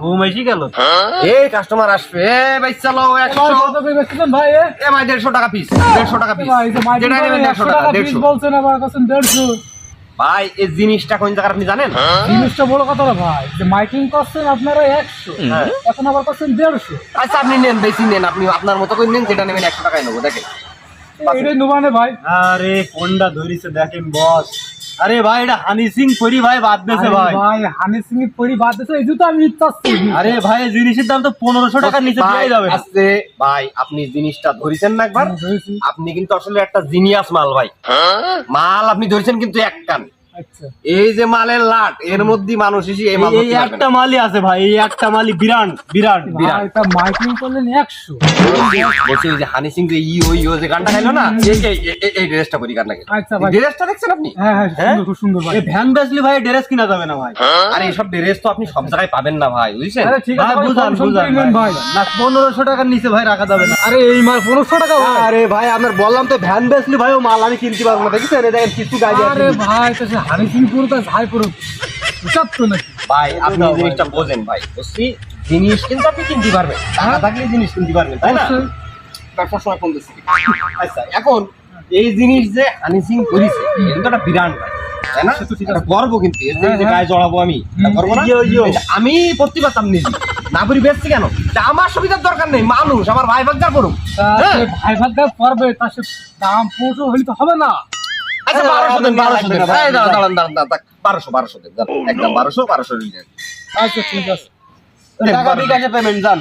ঘুম এসে গেল। এই কাস্টমার আসবে। এ ভাই চালো একশো। ভাই এ? ভাই দেড়শো টাকা পিস দেড়শো টাকা পিস ভাই, এই যে মাইকিং যেটা নেবেন দেড়শো টাকা দেড়শো। বলছেন আবার কাছেন 150 ভাই এই জিনিসটা কোন জায়গার আপনি জানেন? জিনিসটা বড় কথা না ভাই যে মাইকিং করছেন আপনারা 100 হ্যাঁ। এখন আবার করছেন 150 আচ্ছা আপনি নেন বেশি নেন আপনি আপনার মতো করে নেন যেটা নেবেন একশো টাকায় নেব দেখেন। এটাই নুবানে ভাই। আরে কোনটা ধরিছে দেখেন বস। আরে ভাই এটা হানি সিং পরি ভাই বাদ দিয়েছে ভাই। ভাই হানি সিং পরি বাদ দেছে এই জুতো আমি নিচ্ছি আরে ভাই জিনিসের দাম তো পনেরোশো টাকার নিচে ভাই, দিয়ে যাবে। আছে। আস্তে ভাই আপনি জিনিসটা ধরেছেন না একবার। আপনি কিন্তু আসলে একটা জিনিয়াস মাল ভাই। মাল আপনি ধরেছেন কিন্তু এক কান। এই যে মালের লাট এর মধ্যে মানুষ এসে এই মাল এই- এই একটা মালই আছে ভাই এই একটা মালই বিরাট বিরাট বিরাট। তা মাইকিং করলেন 100 বলছি যে হানি সিং যে ই ওই ও যে গানটা গাইলো না এই- এই- এই- এই- এই ড্রেসটা করি গানটা আচ্ছা ভাই। ড্রেসটা দেখছেন আপনি? হ্যাঁ হ্যাঁ হ্যাঁ? সুন্দর খুব সুন্দর ভাই। এই ভ্যান বেসলি ভাই ড্রেস কিনা যাবে না ভাই। আর এইসব ড্রেস তো আপনি সব জায়গায় পাবেন না ভাই বুঝছেন? আরে ঠিক আছে বুঝান বুঝান ভাই। না পনেরোশো টাকার নিচে ভাই রাখা যাবে না। আরে এই মাল 1500 টাকা ভাই। আরে ভাই আপনার বললাম তো ভ্যান বেসলি ভাই ও মাল আমি কিনতে পারব না দেখেছেন? এই দেখেন কিছু গাড়ি আরে ভাই তো হানি সিং পুরো তো নাকি? ভাই আপনি জিনিসটা বোঝেন ভাই বুঝছি জিনিস কিন্তু আপনি কিনতে পারবেন টাকা থাকলে জিনিস কিনতে পারবেন তাই না? ব্যবসার সময় কোন দেশে আচ্ছা এখন এই জিনিস যে হানি সিং করেছে এটা তো একটা বিরাট ভাই তাই না? গর্ব কিন্তু হ্যাঁ, হ্যাঁ। গায়ে জড়াবো আমি গর্ব না? আমি পারতাম নিজে না করি বেচছি কেন? আমার সুবিধার দরকার নেই মানুষ আমার ভাই বাচ্চার করুক। হ্যাঁ। ভাই ভাগা পড়বে তা সে দাম পৌঁছো হলে তো হবে না। আচ্ছা বারোশো দেন বারোশো লাগবে দেন। না, ভাই, এই দাঁড়ান দাঁড়ান দাঁড়ান দাঁড়ান বারোশো বারোশো দেন একদম বারোশো বারোশো দিন আচ্ছা ঠিক আছে। পেমেন্ট জান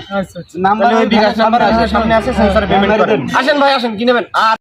নাম্বার তাহলে ওই বিকাশ নাম্বার আছে সামনে আছে সেন্সারে পেমেন্ট আসেন ভাই আসেন কি নেবেন? আর